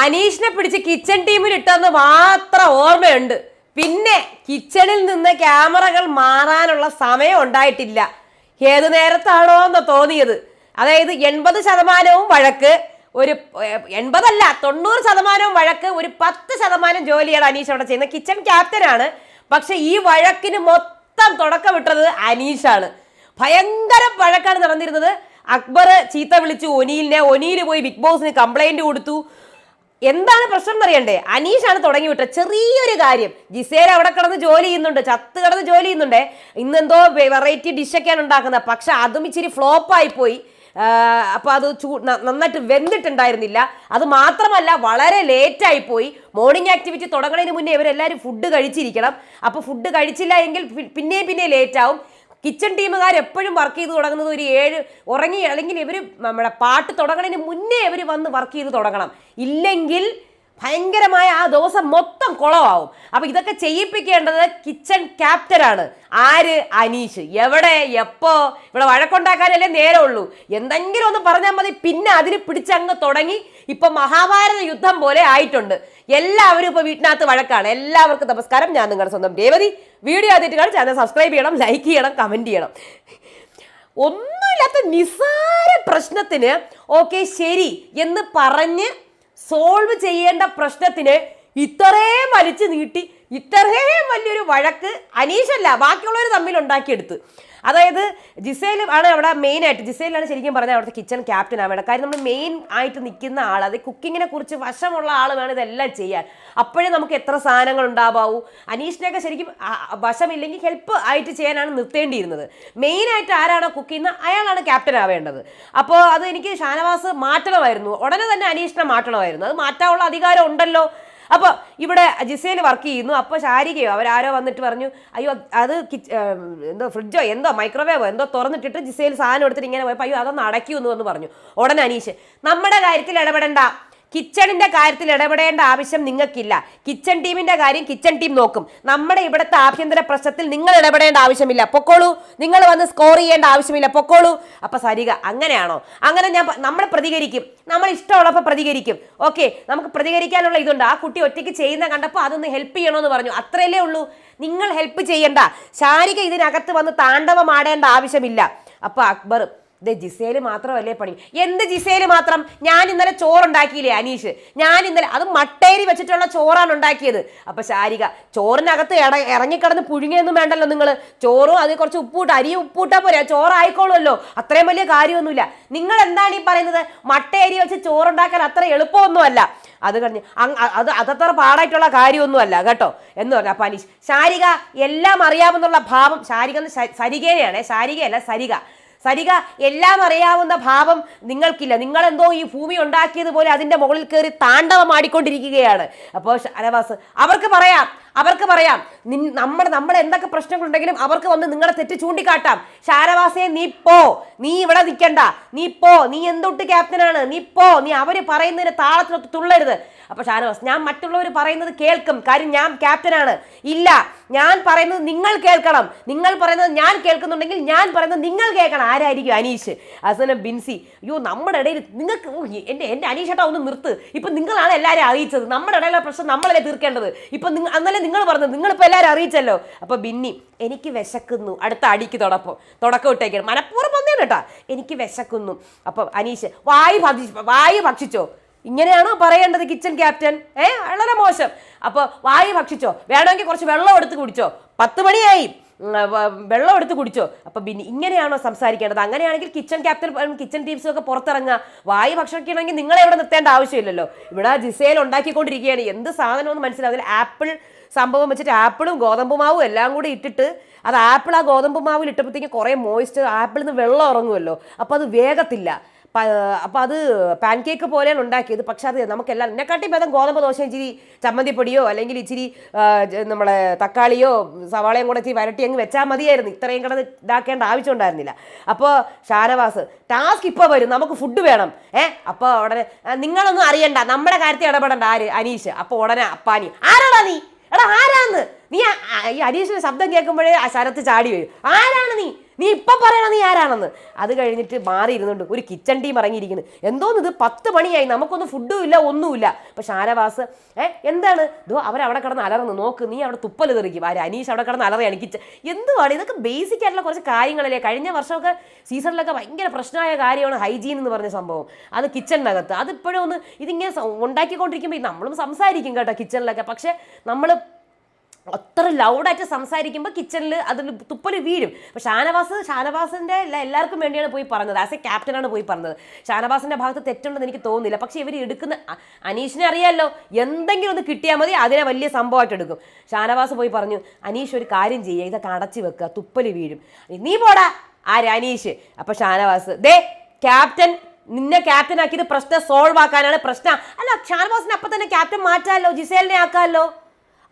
അനീഷിനെ പിടിച്ച് കിച്ചൺ ടീമിൽ ഇട്ടെന്ന് മാത്രം ഓർമ്മയുണ്ട്. പിന്നെ കിച്ചണിൽ നിന്ന് ക്യാമറകൾ മാറാനുള്ള സമയം ഉണ്ടായിട്ടില്ല. ഏത് നേരത്താണോ എന്ന് തോന്നിയത്. അതായത് എൺപത് ശതമാനവും വഴക്ക് ഒരു എൺപതല്ല തൊണ്ണൂറ് ശതമാനവും വഴക്ക് ഒരു പത്ത് ശതമാനം ജോലിയാണ് അനീഷ് അവിടെ ചെയ്യുന്നത്. കിച്ചൺ ക്യാപ്റ്റനാണ് പക്ഷെ ഈ വഴക്കിന് മൊത്തം തുടക്കം വിട്ടത് അനീഷാണ്. ഭയങ്കര വഴക്കാണ് നടന്നിരുന്നത്. അക്ബർ ചീത്ത വിളിച്ചു ഒനിയിലിനെ ഒനിയിൽ പോയി ബിഗ് ബോസിന് കംപ്ലൈന്റ് കൊടുത്തു. എന്താണ് പ്രശ്നം എന്നറിയണ്ടേ അനീഷാണ് തുടങ്ങി വിട്ട ചെറിയൊരു കാര്യം. ജിസേൽ അവിടെ കിടന്ന് ജോലി ചെയ്യുന്നുണ്ട് ചത്ത് കിടന്ന് ജോലി ചെയ്യുന്നുണ്ടേ. ഇന്നെന്തോ വെറൈറ്റി ഡിഷൊക്കെയാണ് ഉണ്ടാക്കുന്നത്. പക്ഷെ അതും ഇച്ചിരി ഫ്ലോപ്പായി പോയി. അപ്പോൾ അത് ചൂ നന്നായിട്ട് വെന്തിട്ടുണ്ടായിരുന്നില്ല. അത് മാത്രമല്ല വളരെ ലേറ്റായി പോയി. മോർണിംഗ് ആക്ടിവിറ്റി തുടങ്ങുന്നതിന് മുന്നേ ഇവരെല്ലാവരും ഫുഡ് കഴിച്ചിരിക്കണം. അപ്പോൾ ഫുഡ് കഴിച്ചില്ല എങ്കിൽ പിന്നെയും പിന്നെയും ലേറ്റാവും കിച്ചൺ ടീമുകാർ എപ്പോഴും വർക്ക് ചെയ്ത് തുടങ്ങുന്നത് ഒരു ഏഴ് ഉറങ്ങി അല്ലെങ്കിൽ ഇവർ നമ്മുടെ പാട്ട് തുടങ്ങുന്നതിന് മുന്നേ ഇവർ വന്ന് വർക്ക് ചെയ്ത് തുടങ്ങണം. ഇല്ലെങ്കിൽ ഭയങ്കരമായ ആ ദിവസം മൊത്തം കുളമാവും. അപ്പൊ ഇതൊക്കെ ചെയ്യിപ്പിക്കേണ്ടത് കിച്ചൺ ക്യാപ്റ്റനാണ് ആര്? അനീഷ്. എവിടെ? എപ്പോ? ഇവിടെ വഴക്കുണ്ടാക്കാനല്ലേ നേരെ ഉള്ളൂ എന്തെങ്കിലും ഒന്ന് പറഞ്ഞാൽ മതി. പിന്നെ അതിന് പിടിച്ചങ്ങ് തുടങ്ങി. ഇപ്പൊ മഹാഭാരത യുദ്ധം പോലെ ആയിട്ടുണ്ട്. എല്ലാവരും ഇപ്പൊ വീട്ടിനകത്ത് വഴക്കാണ്. എല്ലാവർക്കും നമസ്കാരം. ഞാൻ നിങ്ങളുടെ സ്വന്തം രേവതി. വീഡിയോ ആദ്യമായിട്ട് കാണും. ചാനൽ സബ്സ്ക്രൈബ് ചെയ്യണം. ലൈക്ക് ചെയ്യണം. കമന്റ് ചെയ്യണം. ഒന്നുമില്ലാത്ത നിസാര പ്രശ്നത്തിന് ഓക്കെ ശരി എന്ന് പറഞ്ഞ് സോൾവ് ചെയ്യേണ്ട പ്രശ്നത്തിന് ഇത്രയും വലിച്ചു നീട്ടി ഇത്രയും വലിയൊരു വഴക്ക് അനീഷല്ല ബാക്കിയുള്ളവർ തമ്മിൽ ഉണ്ടാക്കിയെടുത്ത്. അതായത് ജിസേൽ ആണ് അവിടെ മെയിൻ ആയിട്ട് ജിസേലാണ് ശരിക്കും പറഞ്ഞാൽ അവിടുത്തെ കിച്ചൺ ക്യാപ്റ്റൻ ആവേണ്ട കാര്യം നമ്മൾ മെയിൻ ആയിട്ട് നിൽക്കുന്ന ആൾ അത് കുക്കിങ്ങിനെ കുറിച്ച് വശമുള്ള ആൾ വേണം ഇതെല്ലാം ചെയ്യാൻ. അപ്പോഴേ നമുക്ക് എത്ര സാധനങ്ങൾ ഉണ്ടാവാവൂ? അനീഷിനെയൊക്കെ ശരിക്കും വശമില്ലെങ്കിൽ ഹെൽപ്പ് ആയിട്ട് ചെയ്യാനാണ് നിർത്തേണ്ടിയിരുന്നത്. മെയിൻ ആയിട്ട് ആരാണോ കുക്ക് ചെയ്യുന്നത് അയാളാണ് ക്യാപ്റ്റൻ ആവേണ്ടത്. അപ്പോൾ അത് എനിക്ക് ഷാനവാസ് മാറ്റണമായിരുന്നു. ഉടനെ തന്നെ അനീഷിനെ മാറ്റണമായിരുന്നു. അത് മാറ്റാനുള്ള അധികാരം ഉണ്ടല്ലോ. അപ്പോൾ ഇവിടെ ജിസേൽ വർക്ക് ചെയ്യുന്നു. അപ്പോൾ ശാരികയോ അവരാരോ വന്നിട്ട് പറഞ്ഞു അയ്യോ അത് എന്തോ ഫ്രിഡ്ജോ എന്തോ മൈക്രോവേവോ എന്തോ തുറന്നിട്ടിട്ട് ജിസേൽ സാധനം എടുത്തിട്ട് ഇങ്ങനെ പോയപ്പോൾ അയ്യോ അതൊന്ന് അടയ്ക്കൂ എന്ന് പറഞ്ഞു. ഉടനെ അനീഷ് നമ്മുടെ കാര്യത്തിൽ ഇടപെടണ്ട. കിച്ചണിന്റെ കാര്യത്തിൽ ഇടപെടേണ്ട ആവശ്യം നിങ്ങൾക്കില്ല. കിച്ചൺ ടീമിന്റെ കാര്യം കിച്ചൺ ടീം നോക്കും. നമ്മുടെ ഇവിടുത്തെ ആഭ്യന്തര പ്രശ്നത്തിൽ നിങ്ങൾ ഇടപെടേണ്ട ആവശ്യമില്ല. പൊക്കോളൂ. നിങ്ങൾ വന്ന് സ്കോർ ചെയ്യേണ്ട ആവശ്യമില്ല. പൊക്കോളൂ. അപ്പൊ സരിക അങ്ങനെയാണോ? അങ്ങനെ ഞാൻ നമ്മൾ പ്രതികരിക്കും. നമ്മൾ ഇഷ്ടമുള്ളപ്പോൾ പ്രതികരിക്കും. ഓക്കെ നമുക്ക് പ്രതികരിക്കാനുള്ള ഇതുണ്ട്. ആ കുട്ടി ഒറ്റയ്ക്ക് ചെയ്യുന്ന കണ്ടപ്പോൾ അതൊന്ന് ഹെൽപ്പ് ചെയ്യണമെന്ന് പറഞ്ഞു. അത്രയല്ലേ ഉള്ളൂ. നിങ്ങൾ ഹെൽപ്പ് ചെയ്യേണ്ട. ശാരിക ഇതിനകത്ത് വന്ന് താണ്ഡവമാടേണ്ട ആവശ്യമില്ല. അപ്പൊ അക്ബർ ദേ ജിസേൽ മാത്രമല്ലേ പണി? എന്ത് ജിസേൽ മാത്രം? ഞാൻ ഇന്നലെ ചോറുണ്ടാക്കിയില്ലേ അനീഷ്? ഞാൻ ഇന്നലെ അത് മട്ടേരി വെച്ചിട്ടുള്ള ചോറാണ് ഉണ്ടാക്കിയത്. അപ്പൊ ശാരിക ചോറിനകത്ത് ഇട ഇറങ്ങിക്കിടന്ന് പുഴുങ്ങിയൊന്നും വേണ്ടല്ലോ നിങ്ങൾ ചോറും അത് കുറച്ച് ഉപ്പൂട്ട് അരി ഉപ്പൂട്ടാ പോരാ ചോറായിക്കോളുമല്ലോ. അത്രയും വലിയ കാര്യമൊന്നുമില്ല. നിങ്ങൾ എന്താണ് ഈ പറയുന്നത്? മട്ടേരി വെച്ച് ചോറുണ്ടാക്കാൻ അത്ര എളുപ്പമൊന്നുമല്ല. അത് കഴിഞ്ഞ് അത് അതത്ര പാടായിട്ടുള്ള കാര്യമൊന്നുമല്ല കേട്ടോ? എന്ന് പറഞ്ഞാൽ പനീഷ് ശാരിക എല്ലാം അറിയാമെന്നുള്ള ഭാവം ശാരിക എന്ന് സരികേനെയാണ് ശാരികയല്ല സരിക. സരിക എല്ലാം അറിയാവുന്ന ഭാവം നിങ്ങൾക്കില്ല. നിങ്ങളെന്തോ ഈ ഭൂമി ഉണ്ടാക്കിയതുപോലെ അതിന്റെ മുകളിൽ കയറി താണ്ഡവം ആടിക്കൊണ്ടിരിക്കുകയാണ്. അപ്പോൾ ഷാനവാസ് അവർക്ക് പറയാം അവർക്ക് പറയാം. നിൻ- നമ്മുടെ നമ്മുടെ എന്തൊക്കെ പ്രശ്നങ്ങളുണ്ടെങ്കിലും അവർക്ക് വന്ന് നിങ്ങളെ തെറ്റ് ചൂണ്ടിക്കാട്ടാം. ഷാനവാസേ നീ പോ. നീ ഇവിടെ നിൽക്കണ്ട. നീ പോ. നീ എന്തൊട്ട് ക്യാപ്റ്റനാണ്? നീ പോ. നീ അവർ പറയുന്നതിന് താളത്തിനൊത്ത് തുള്ളരുത്. അപ്പൊ ഷാനവാസ് ഞാൻ മറ്റുള്ളവർ പറയുന്നത് കേൾക്കും. കാര്യം ഞാൻ ക്യാപ്റ്റനാണ്. ഇല്ല ഞാൻ പറയുന്നത് നിങ്ങൾ കേൾക്കണം. നിങ്ങൾ പറയുന്നത് ഞാൻ കേൾക്കുന്നുണ്ടെങ്കിൽ ഞാൻ പറയുന്നത് നിങ്ങൾ കേൾക്കണം. ആരായിരിക്കും അനീഷ്? അസനം ബിൻസി. അയ്യോ നമ്മുടെ ഇടയിൽ നിങ്ങൾക്ക് എന്റെ എന്റെ അനീഷേട്ടാ ഒന്ന് നിർത്ത്. ഇപ്പൊ നിങ്ങളാണ് എല്ലാവരും അറിയിച്ചത്. നമ്മുടെ ഇടയിലുള്ള പ്രശ്നം നമ്മളല്ലേ തീർക്കേണ്ടത്. ഇപ്പൊ നിങ്ങൾ അന്നല്ലേ നിങ്ങൾ പറഞ്ഞത്. നിങ്ങളിപ്പോൾ എല്ലാവരും അറിയിച്ചല്ലോ. അപ്പോൾ ബിന്നി എനിക്ക് വിശക്കുന്നു. അടുത്ത അടിക്ക് തുടപ്പം. തുടക്കം ഇട്ടേക്കണം. മനഃപൂർവം വന്നേണ് കേട്ടാ. എനിക്ക് വിശക്കുന്നു. അപ്പൊ അനീഷ് വായു ഭക്ഷി വായു ഭക്ഷിച്ചോ? ഇങ്ങനെയാണോ പറയേണ്ടത് കിച്ചൺ ക്യാപ്റ്റൻ ഏ വളരെ മോശം. അപ്പോൾ വായു ഭക്ഷിച്ചോ. വേണമെങ്കിൽ കുറച്ച് വെള്ളം എടുത്ത് കുടിച്ചോ. പത്ത് മണിയായി. വെള്ളം എടുത്ത് കുടിച്ചോ. അപ്പൊ പിന്നെ ഇങ്ങനെയാണോ സംസാരിക്കേണ്ടത്? അങ്ങനെയാണെങ്കിൽ കിച്ചൺ ക്യാപ്റ്റൻ കിച്ചൺ ടീംസും ഒക്കെ പുറത്തിറങ്ങുക. വായു ഭക്ഷണിക്കണമെങ്കിൽ നിങ്ങളെ ഇവിടെ നിർത്തേണ്ട ആവശ്യമില്ലല്ലോ. ഇവിടെ ജിസേൽ ഉണ്ടാക്കിക്കൊണ്ടിരിക്കുകയാണ്. എന്ത് സാധനമെന്ന് മനസ്സിലാവില്ല. ആപ്പിൾ സംഭവം വെച്ചിട്ട് ആപ്പിളും ഗോതമ്പ് മാവും എല്ലാം കൂടി ഇട്ടിട്ട് അത് ആപ്പിൾ ആ ഗോതമ്പ് മാവിൽ ഇട്ടപ്പോഴത്തേക്കും കുറേ മോയിസ്റ്റ് ആപ്പിളിൽ നിന്ന് വെള്ളം ഇറങ്ങുമല്ലോ. അപ്പോൾ അത് വേഗത്തില്ല. അപ്പോൾ അത് പാൻ കേക്ക് പോലെയാണ് ഉണ്ടാക്കിയത്. പക്ഷെ അത് നമുക്കെല്ലാം എന്നെക്കാട്ടി ഭേദം ഗോതമ്പ് ദോശ ഇച്ചിരി ചമ്മന്തിപ്പൊടിയോ അല്ലെങ്കിൽ ഇച്ചിരി നമ്മളെ തക്കാളിയോ സവാളയും കൂടെ ഇച്ചിരി വരട്ടി അങ്ങ് വെച്ചാൽ മതിയായിരുന്നു. ഇത്രയും കിടന്ന് ഇതാക്കേണ്ട ആവശ്യം ഉണ്ടായിരുന്നില്ല. അപ്പോൾ ഷാനവാസ് ടാസ്ക് ഇപ്പോൾ വരും. നമുക്ക് ഫുഡ് വേണം. ഏ അപ്പോൾ ഉടനെ നിങ്ങളൊന്നും അറിയണ്ട. നമ്മുടെ കാര്യത്തിൽ ഇടപെടണ്ട ആര്? അനീഷ്. അപ്പോൾ ഉടനെ അപ്പാനി. ആരാടാ നീ? എടാ ആരാന്ന്? നീ ഈ അനീഷിന്റെ ശബ്ദം കേൾക്കുമ്പോഴേ ആ ശരത്ത് ചാടി വരും. ആരാണ് നീ? നീ ഇപ്പം പറയണം നീ ആരാണെന്ന്. അത് കഴിഞ്ഞിട്ട് മാറി ഇരുന്നുണ്ട് ഒരു കിച്ചൺ ടീം ഇറങ്ങിയിരിക്കുന്നു. എന്തോന്ന് ഇത്? പത്ത് മണിയായി. നമുക്കൊന്നും ഫുഡും ഇല്ല ഒന്നുമില്ല. ഇപ്പം ഷാനവാസ് ഏ എന്താണ്? ഇതോ അവരവിടെ കിടന്ന് അലറുന്നു. നോക്ക് നീ അവിടെ തുപ്പൽ തെറിക്കും. ആര്? അനീഷ് അവിടെ കിടന്ന് അലറിയാണ് കിച്ചൺ എന്തുവാണ്? ഇതൊക്കെ ബേസിക് ആയിട്ടുള്ള കുറച്ച് കാര്യങ്ങളല്ലേ? കഴിഞ്ഞ വർഷമൊക്കെ സീസണിലൊക്കെ ഭയങ്കര പ്രശ്നമായ കാര്യമാണ് ഹൈജീൻ എന്ന് പറഞ്ഞ സംഭവം. അത് കിച്ചണിനകത്ത് അതിപ്പോഴും ഒന്ന് ഇതിങ്ങനെ ഉണ്ടാക്കിക്കൊണ്ടിരിക്കുമ്പോൾ നമ്മളും സംസാരിക്കും കേട്ടോ കിച്ചണിലൊക്കെ പക്ഷേ നമ്മൾ അത്ര ലൗഡായിട്ട് സംസാരിക്കുമ്പോൾ കിച്ചണിൽ അതിൽ തുപ്പൽ വീഴും. അപ്പോൾ ഷാനവാസ് ഷാനവാസിന്റെ എല്ലാവർക്കും വേണ്ടിയാണ് പോയി പറഞ്ഞത്. ആസ് എ ക്യാപ്റ്റനാണ് പോയി പറഞ്ഞത്. ഷാനവാസിന്റെ ഭാഗത്ത് തെറ്റുണ്ടെന്ന് എനിക്ക് തോന്നുന്നില്ല. പക്ഷേ ഇവർ എടുക്കുന്ന അനീഷിനെ അറിയാമല്ലോ എന്തെങ്കിലും ഒന്ന് കിട്ടിയാൽ മതി അതിനെ വലിയ സംഭവമായിട്ട് എടുക്കും. ഷാനവാസ് പോയി പറഞ്ഞു അനീഷ് ഒരു കാര്യം ചെയ്യുക ഇതൊക്കെ അടച്ചു വെക്കുക തുപ്പൽ വീഴും. നീ പോടാ. ആര്? അനീഷ്. അപ്പോൾ ഷാനവാസ് ദേ ക്യാപ്റ്റൻ നിന്നെ ക്യാപ്റ്റൻ ആക്കിയത് പ്രശ്നം സോൾവ് ആക്കാനാണ് പ്രശ്നം. അല്ല ഷാനവാസിനെ അപ്പം തന്നെ ക്യാപ്റ്റൻ മാറ്റാമല്ലോ ജിസേലിനെ ആക്കാമല്ലോ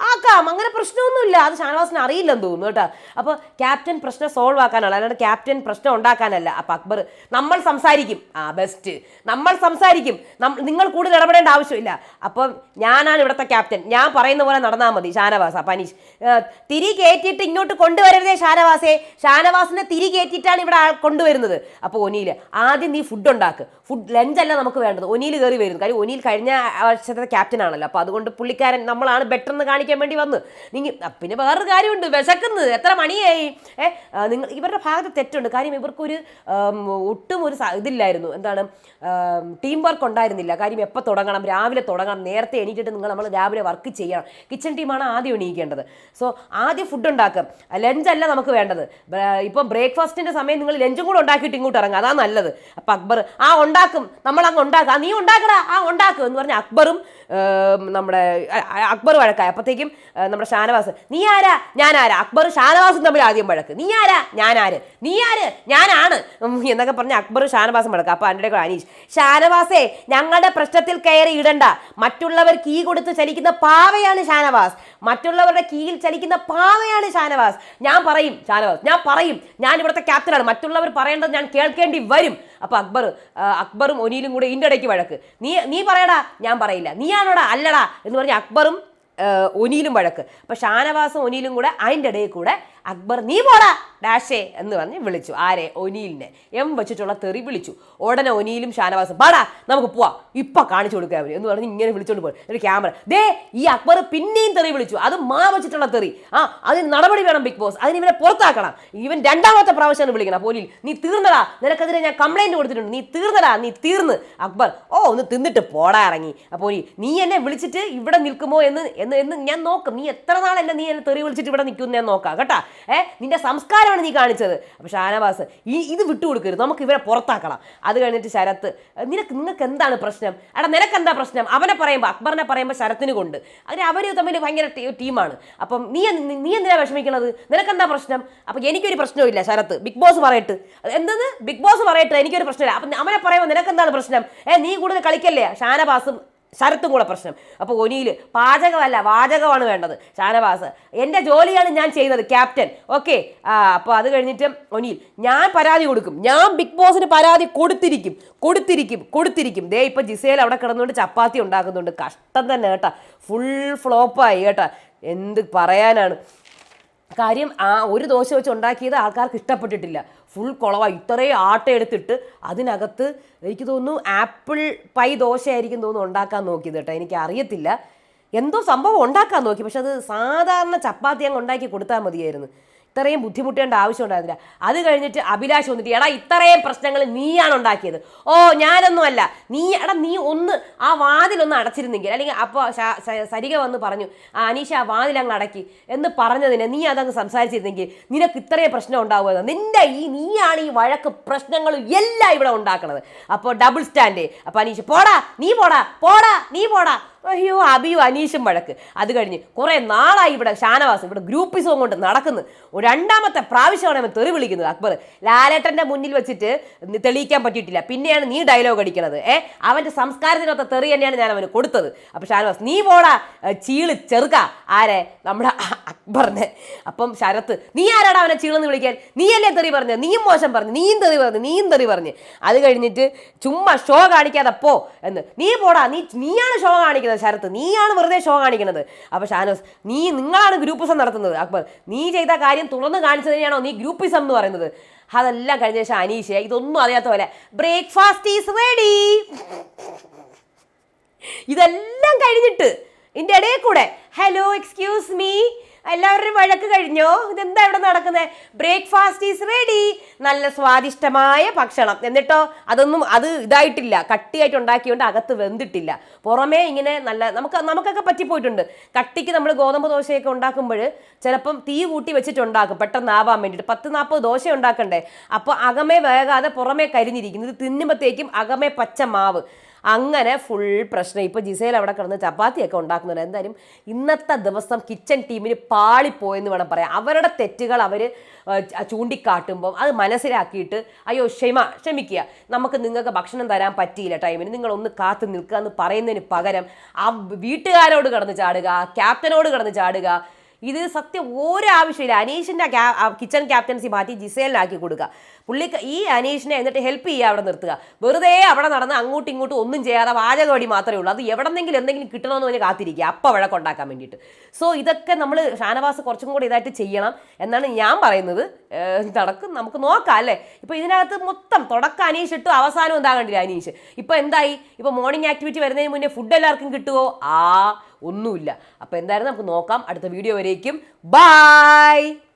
ആക്കാം. അങ്ങനെ പ്രശ്നമൊന്നുമില്ല. അത് ഷാനവാസിന് അറിയില്ലെന്ന് തോന്നുന്നു കേട്ടോ. അപ്പോൾ ക്യാപ്റ്റൻ പ്രശ്നം സോൾവ് ആക്കാനല്ല അല്ലാണ്ട് ക്യാപ്റ്റൻ പ്രശ്നം ഉണ്ടാക്കാനല്ല. അപ്പം അക്ബർ നമ്മൾ സംസാരിക്കും. ആ ബെസ്റ്റ് നമ്മൾ സംസാരിക്കും. നിങ്ങൾ കൂടുതൽ ഇടപെടേണ്ട ആവശ്യമില്ല. അപ്പം ഞാനാണ് ഇവിടുത്തെ ക്യാപ്റ്റൻ. ഞാൻ പറയുന്ന പോലെ നടന്നാൽ മതി ഷാനവാസ് അപ്പം അനീഷ് തിരി കയറ്റിയിട്ട് ഇങ്ങോട്ട് കൊണ്ടുവരരുതേ ഷാനവാസേ. ഷാനവാസിനെ തിരി കയറ്റിയിട്ടാണ് ഇവിടെ കൊണ്ടുവരുന്നത്. അപ്പോൾ ഒനിയിൽ ആദ്യം നീ ഫുഡ് ഉണ്ടാക്ക്. ഫുഡ് ലഞ്ചല്ല നമുക്ക് വേണ്ടത്. ഒനിയിൽ കയറി വരുന്നു. കാര്യം ഒനിയിൽ കഴിഞ്ഞ വർഷത്തെ ക്യാപ്റ്റൻ ആണല്ലോ അപ്പോൾ അതുകൊണ്ട് പുള്ളിക്കാരൻ നമ്മളാണ് ബെറ്റർ എന്ന് കാണിക്കാൻ വേണ്ടി വന്ന്. നിങ്ങൾ പിന്നെ വേറൊരു കാര്യമുണ്ട്. വിശക്കുന്നത് എത്ര മണിയായി? ഏ നിങ്ങൾ ഇവരുടെ ഭാഗത്ത് തെറ്റുണ്ട്. കാര്യം ഇവർക്കൊരു ഒട്ടും ഒരു ഇതില്ലായിരുന്നു. എന്താണ്? ടീം വർക്ക് ഉണ്ടായിരുന്നില്ല. കാര്യം എപ്പോൾ തുടങ്ങണം? രാവിലെ തുടങ്ങണം. നേരത്തെ എണീറ്റിട്ട് നിങ്ങൾ നമ്മൾ രാവിലെ വർക്ക് ചെയ്യണം. കിച്ചൺ ടീമാണ് ആദ്യം എണീക്കേണ്ടത്. സോ ആദ്യം ഫുഡ് ഉണ്ടാക്കും. ലഞ്ചല്ല നമുക്ക് വേണ്ടത്. ഇപ്പം ബ്രേക്ക്ഫാസ്റ്റിന്റെ സമയം നിങ്ങൾ ലഞ്ചും കൂടെ ഉണ്ടാക്കിയിട്ട് ഇങ്ങോട്ട് ഇറങ്ങുക അതാണ് നല്ലത്. അപ്പം അക്ബർ ആ ഉണ്ടാക്കും. നമ്മൾ അങ്ങ് ഉണ്ടാക്കുക നീ ഉണ്ടാക്കടാ. ആ ഉണ്ടാക്കും എന്ന് പറഞ്ഞ അക്ബറും നമ്മുടെ അക്ബർ വഴക്കായി. അപ്പോഴത്തേക്കും നമ്മുടെ ഷാനവാസ് നീ ആരാ? ഞാൻ ആരാ? അക്ബർ ഷാനവാസും തമ്മിൽ ആദ്യം വഴക്ക്. നീ ആരാ? ഞാൻ ആര്? നീ ആര്? ഞാനാണ്. എന്നൊക്കെ പറഞ്ഞ് അക്ബർ ഷാനവാസും വഴക്ക്. അപ്പോൾ അതിന്റെ കൂടെ അനീഷ് ഷാനവാസേ ഞങ്ങളുടെ പ്രശ്നത്തിൽ കയറി ഇടണ്ട. മറ്റുള്ളവർ കീ കൊടുത്ത് ചലിക്കുന്ന പാവയാണ് ഷാനവാസ്. മറ്റുള്ളവരുടെ കീയിൽ ചലിക്കുന്ന പാവയാണ് ഷാനവാസ്. ഞാൻ പറയും ഷാനവാസ് ഞാൻ പറയും ഞാൻ ഇവിടുത്തെ ക്യാപ്റ്റനാണ് മറ്റുള്ളവർ പറയേണ്ടത് ഞാൻ കേൾക്കേണ്ടി വരും. അപ്പൊ അക്ബർ അക്ബറും ഒനീലും കൂടെ ഇതിന്റെ ഇടയ്ക്ക് വഴക്ക്. നീ നീ പറയടാ ഞാൻ പറയില്ല. നീയാണോടാ അല്ലടാ എന്ന് പറഞ്ഞ് അക്ബറും ഒനിയിലും വഴക്ക്. അപ്പൊ ഷാനവാസും ഒനിയിലും കൂടെ അതിന്റെ ഇടയിൽ കൂടെ അക്ബർ നീ പോടാ! ഡാഷേ എന്ന് പറഞ്ഞ് വിളിച്ചു. ആരെ? ഒനീലിനെ എം വെച്ചിട്ടുള്ള തെറി വിളിച്ചു. ഉടനെ ഒനീലും ഷാനവാസും പാടാ നമുക്ക് പോവാ. ഇപ്പൊ കാണിച്ചു കൊടുക്കുക അവർ എന്ന് പറഞ്ഞ് ഇങ്ങനെ വിളിച്ചോണ്ട് പോയി. ഒരു ക്യാമറ. ദേ ഈ അക്ബർ പിന്നെയും തെറി വിളിച്ചു. അത് മാ വെച്ചിട്ടുള്ള തെറി. ആ അതിന് നടപടി വേണം ബിഗ് ബോസ്. അതിന് ഇവനെ പുറത്താക്കണം. ഇവൻ രണ്ടാമത്തെ പ്രാവശ്യമാണ് വിളിക്കണം. പോലീൽ നീ തീർന്നടാ. നിനക്കെതിരെ ഞാൻ കംപ്ലൈന്റ് കൊടുത്തിട്ടുണ്ട്. നീ തീർന്നടാ. നീ തീർന്ന്. അക്ബർ ഓ ഒന്ന് തിന്നിട്ട് പോടാ ഇറങ്ങി. അപ്പോൾ നീ എന്നെ വിളിച്ചിട്ട് ഇവിടെ നിൽക്കുമോ എന്ന് എന്ന് ഞാൻ നോക്കും. നീ എത്ര നാൾ എന്നെ നീ എന്നെ തെറി വിളിച്ചിട്ട് ഇവിടെ നിൽക്കും ഞാൻ നോക്കാം കേട്ടാ? ഏ നിന്റെ സംസ്കാരമാണ് നീ കാണിച്ചത്. അപ്പോൾ ഷാനവാസ് ഈ ഇത് വിട്ടുകൊടുക്കരുത്. നമുക്ക് ഇവരെ പുറത്താക്കണം. അത് കഴിഞ്ഞിട്ട് ശരത്ത് നിനക്ക് നിങ്ങൾക്ക് എന്താണ് പ്രശ്നം? എടാ നിനക്ക് എന്താ പ്രശ്നം? അവനെ പറയുമ്പോൾ അക്ബറിനെ പറയുമ്പോൾ ശരത്തിന് കൊണ്ട്. അങ്ങനെ അവർ തമ്മിൽ ഭയങ്കര ടീമാണ്. അപ്പം നീ നീ എന്തിനാ വിഷമിക്കണത്? നിനക്കെന്താ പ്രശ്നം? അപ്പം എനിക്കൊരു പ്രശ്നമില്ല ശരത്ത്. Big boss പറയട്ട്. എന്തെന്ന്? ബിഗ് ബോസ് പറയട്ടെ. എനിക്കൊരു പ്രശ്നമില്ല. അപ്പം അവനെ പറയുമ്പോൾ നിനക്കെന്താണ് പ്രശ്നം? ഏ നീ കൂടുതൽ കളിക്കല്ലേ? ഷാനവാസും ശരത്തും കൂടെ പ്രശ്നം. അപ്പോൾ ഒനിയിൽ പാചകമല്ല വാചകമാണ് വേണ്ടത്. ഷാനവാസ് എന്റെ ജോലിയാണ് ഞാൻ ചെയ്യുന്നത് ക്യാപ്റ്റൻ. ഓക്കെ. അപ്പോൾ അത് കഴിഞ്ഞിട്ട് ഒനിയിൽ ഞാൻ പരാതി കൊടുക്കും. ഞാൻ ബിഗ് ബോസിന് പരാതി കൊടുത്തിരിക്കും. കൊടുത്തിരിക്കും കൊടുത്തിരിക്കും. ദേ ഇപ്പം ജിസേൽ അവിടെ കിടന്നുകൊണ്ട് ചപ്പാത്തി ഉണ്ടാക്കുന്നുണ്ട്. കഷ്ടം തന്നെ കേട്ടാ. ഫുൾ ഫ്ലോപ്പായി കേട്ടാ. എന്ത് പറയാനാണ്? കാര്യം ആ ഒരു ദോശ വെച്ച് ഉണ്ടാക്കിയത് ആൾക്കാർക്ക് ഇഷ്ടപ്പെട്ടിട്ടില്ല. ഫുൾ കുളവ. ഇത്രയും ആട്ട എടുത്തിട്ട് അതിനകത്ത് എനിക്ക് തോന്നുന്നു ആപ്പിൾ പൈ ദോശയായിരിക്കും തോന്നുന്നു ഉണ്ടാക്കാൻ നോക്കിയത് കേട്ടോ. എനിക്ക് അറിയത്തില്ല എന്തോ സംഭവം ഉണ്ടാക്കാൻ നോക്കി. പക്ഷെ അത് സാധാരണ ചപ്പാത്തി അങ്ങ് ഉണ്ടാക്കി കൊടുത്താൽ മതിയായിരുന്നു. ഇത്രയും ബുദ്ധിമുട്ടേണ്ട ആവശ്യം ഉണ്ടായിരുന്നില്ല. അത് കഴിഞ്ഞിട്ട് അഭിലാഷ് വന്നിട്ട് എടാ ഇത്രയും പ്രശ്നങ്ങൾ നീയാണ് ഉണ്ടാക്കിയത്. ഓ ഞാനൊന്നും അല്ല. നീ എടാ നീ ഒന്ന് ആ വാതിലൊന്ന് അടച്ചിരുന്നെങ്കിൽ അല്ലെങ്കിൽ അപ്പോൾ സരിക വന്ന് പറഞ്ഞു ആ അനീഷ ആ വാതിൽ അങ്ങ് അടക്കി എന്ന് പറഞ്ഞതിന് നീ അതങ്ങ് സംസാരിച്ചിരുന്നെങ്കിൽ നിനക്ക് ഇത്രയും പ്രശ്നം ഉണ്ടാവുമെന്ന് നിന്റെ ഈ നീയാണ് ഈ വഴക്ക് പ്രശ്നങ്ങളും എല്ലാം ഇവിടെ ഉണ്ടാക്കണത്. അപ്പോൾ ഡബിൾ സ്റ്റാൻഡ് അപ്പോൾ അനീഷ് പോടാ നീ പോടാ പോടാ നീ പോടാ. അയ്യോ അബിയും അനീഷും വഴക്ക്. അത് കഴിഞ്ഞ് കുറേ നാളായി ഇവിടെ ഷാനവാസ് ഇവിടെ ഗ്രൂപ്പിസവും കൊണ്ട് നടക്കുന്നു. രണ്ടാമത്തെ പ്രാവശ്യമാണ് അവൻ തെറി വിളിക്കുന്നത് അക്ബർ. ലാലേട്ടന്റെ മുന്നിൽ വെച്ചിട്ട് തെളിയിക്കാൻ പറ്റിയിട്ടില്ല. പിന്നെയാണ് നീ ഡയലോഗ് അടിക്കണത്. ഏ? അവന്റെ സംസ്കാരത്തിനൊത്ത തെറി തന്നെയാണ് ഞാൻ അവന് കൊടുത്തത്. അപ്പോൾ ഷാനവാസ് നീ പോടാ ചീൾ ചെറുക്ക. ആരെ? നമ്മുടെ അക്ബറിനെ. അപ്പം ശരത്ത് നീ ആരാടാ അവനെ ചീളെന്ന് വിളിക്കാൻ? നീ അല്ലേ തെറി പറഞ്ഞു? നീയും മോശം പറഞ്ഞു. നീയും തെറി പറഞ്ഞു. നീയും തെറി പറഞ്ഞു. അത് കഴിഞ്ഞിട്ട് ചുമ്മാ ഷോ കാണിക്കാതെ പോ എന്ന്. നീ പോടാ. നീ നീയാണ് ഷോ കാണിക്കുന്നത്. ശരത്ത് നീയാണ് വെറുതെ ഷോ കാണിക്കുന്നത്. അപ്പോൾ ഷാനോസ് നീ നിങ്ങളാണ് ഗ്രൂപ്പിസം നടത്തുന്നത്. അക്ബർ നീ ചെയ്ത കാര്യം തുറന്ന് കാണിച്ചതിനെയാണോ നീ ഗ്രൂപ്പിസം എന്ന് പറയുന്നത്? അതെല്ലാം കഴിഞ്ഞ ശേഷം അനീഷ് ഇതൊന്നും അറിയാത്ത പോലെ ബ്രേക്ക്ഫാസ്റ്റ് ഈസ് റെഡി ഇതെല്ലാം കഴിഞ്ഞിട്ട് ഇതിന്റെ ഇടയിൽ കൂടെ ഹലോ എക്സ്ക്യൂസ് മീ എല്ലാവരുടെയും വഴക്ക് കഴിഞ്ഞോ? ഇതെന്താ ഇവിടെ നടക്കുന്നത് ബ്രേക്ക്ഫാസ്റ്റ് ഈസ് റെഡി നല്ല സ്വാദിഷ്ടമായ ഭക്ഷണം. എന്നിട്ടോ അതൊന്നും അത് ഇതായിട്ടില്ല. കട്ടിയായിട്ട് ഉണ്ടാക്കിയോണ്ട് അകത്ത് വെന്തിട്ടില്ല. പുറമേ ഇങ്ങനെ നല്ല നമുക്ക് നമുക്കൊക്കെ പറ്റിപ്പോയിട്ടുണ്ട് കട്ടിക്ക് നമ്മൾ ഗോതമ്പ് ദോശയൊക്കെ ഉണ്ടാക്കുമ്പോൾ ചിലപ്പം തീ കൂട്ടി വെച്ചിട്ട് ഉണ്ടാക്കും പെട്ടെന്ന് ആവാൻ വേണ്ടിയിട്ട്. പത്ത് നാൽപ്പത് ദോശ ഉണ്ടാക്കണ്ടേ? അപ്പോൾ അകമേ വേകാതെ പുറമേ കരിഞ്ഞിരിക്കുന്നു. ഇത് തിന്നുമ്പോഴത്തേക്കും അകമേ പച്ച മാവ്. അങ്ങനെ ഫുൾ പ്രശ്നം. ഇപ്പോൾ ജിസേൽ അവിടെ കിടന്ന് ചപ്പാത്തിയൊക്കെ ഉണ്ടാക്കുന്നുണ്ട്. എന്തായാലും ഇന്നത്തെ ദിവസം കിച്ചൺ ടീമിന് പാളിപ്പോയെന്ന് വേണം പറയാം അവരുടെ തെറ്റുകൾ അവർ ചൂണ്ടിക്കാട്ടുമ്പം അത് മനസ്സിലാക്കിയിട്ട് അയ്യോ ക്ഷമ ക്ഷമിക്കുക. നമുക്ക് നിങ്ങൾക്ക് ഭക്ഷണം തരാൻ പറ്റിയില്ല ടൈമിന് നിങ്ങളൊന്ന് കാത്തു നിൽക്കുക എന്ന് പറയുന്നതിന് പകരം ആ വീട്ടുകാരോട് കിടന്ന് ചാടുക ക്യാപ്റ്റനോട് കിടന്ന് ചാടുക ഇത് സത്യം ഒരാവശ്യമില്ല. അനീഷിന്റെ കിച്ചൺ ക്യാപ്റ്റൻസി മാറ്റി ജിസേലിനാക്കി കൊടുക്കുക. പുള്ളി ഈ അനീഷിനെ എന്നിട്ട് ഹെൽപ്പ് ചെയ്യുക അവിടെ നിർത്തുക. വെറുതെ അവിടെ നടന്ന് അങ്ങോട്ടും ഇങ്ങോട്ടും ഒന്നും ചെയ്യാതെ വാചകവടി മാത്രമേ ഉള്ളൂ. അത് എവിടെന്നെങ്കിലും എന്തെങ്കിലും കിട്ടണമെന്ന് പറഞ്ഞ് കാത്തിരിക്കുക. അപ്പം കൊണ്ടാക്കാൻ വേണ്ടിയിട്ട്. സോ ഇതൊക്കെ നമ്മൾ ഷാനവാസ് കുറച്ചും കൂടി ഇതായിട്ട് ചെയ്യണം എന്നാണ് ഞാൻ പറയുന്നത്. നടക്കും. നമുക്ക് നോക്കാം അല്ലേ? ഇപ്പോൾ ഇതിനകത്ത് മൊത്തം തുടക്കം അനീഷ് ഇട്ടു അവസാനം എന്താ കണ്ടില്ല അനീഷ്? ഇപ്പോൾ എന്തായി? ഇപ്പോൾ മോർണിംഗ് ആക്ടിവിറ്റി വരുന്നതിന് മുന്നേ ഫുഡ് എല്ലാവർക്കും കിട്ടുമോ ആ. ഒന്നുമില്ല. അപ്പോൾ എന്തായാലും നമുക്ക് നോക്കാം. അടുത്ത വീഡിയോ വരേക്കും. ബായ്